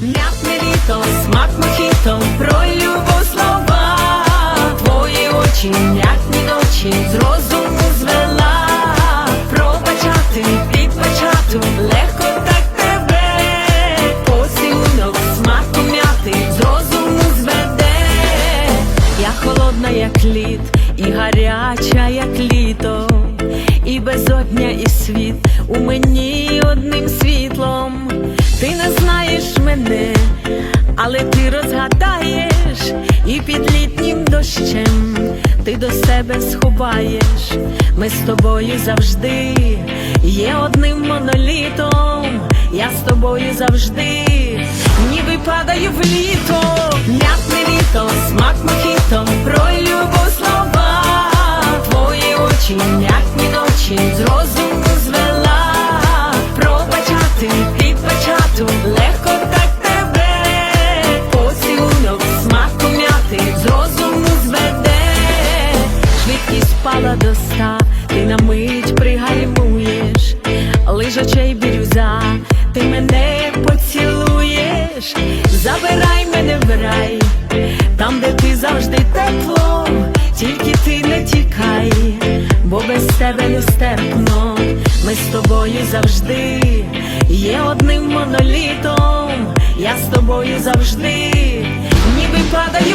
М'ятне літо, смак мохіто, про любов слова, твої очі, м'ятні ночі, з розуму звела, пробачати, підбачати, легко так тебе, поцілунок, смак м'яти, з розуму зведе, я холодна, як лід, і гаряча, як літо, і безодня, і світ у мені одним світлом. Ти не знаєш мене, але ти розгадаєш, і під літнім дощем ти до себе сховаєш. Ми з тобою завжди є одним монолітом. Я з тобою завжди, ніби падаю в літо, м'ятне літо, смак мохіто, про любов слова, твої очі, м'ятні ночі, з впала до ста, ти на мить пригальмуєш, лиш очей бірюза, ти мене поцілуєш, забирай мене в рай, там, де ти завжди тепло, тільки ти не тікай, бо без тебе нестерпно, ми з тобою завжди є одним монолітом, я з тобою завжди, ніби падаю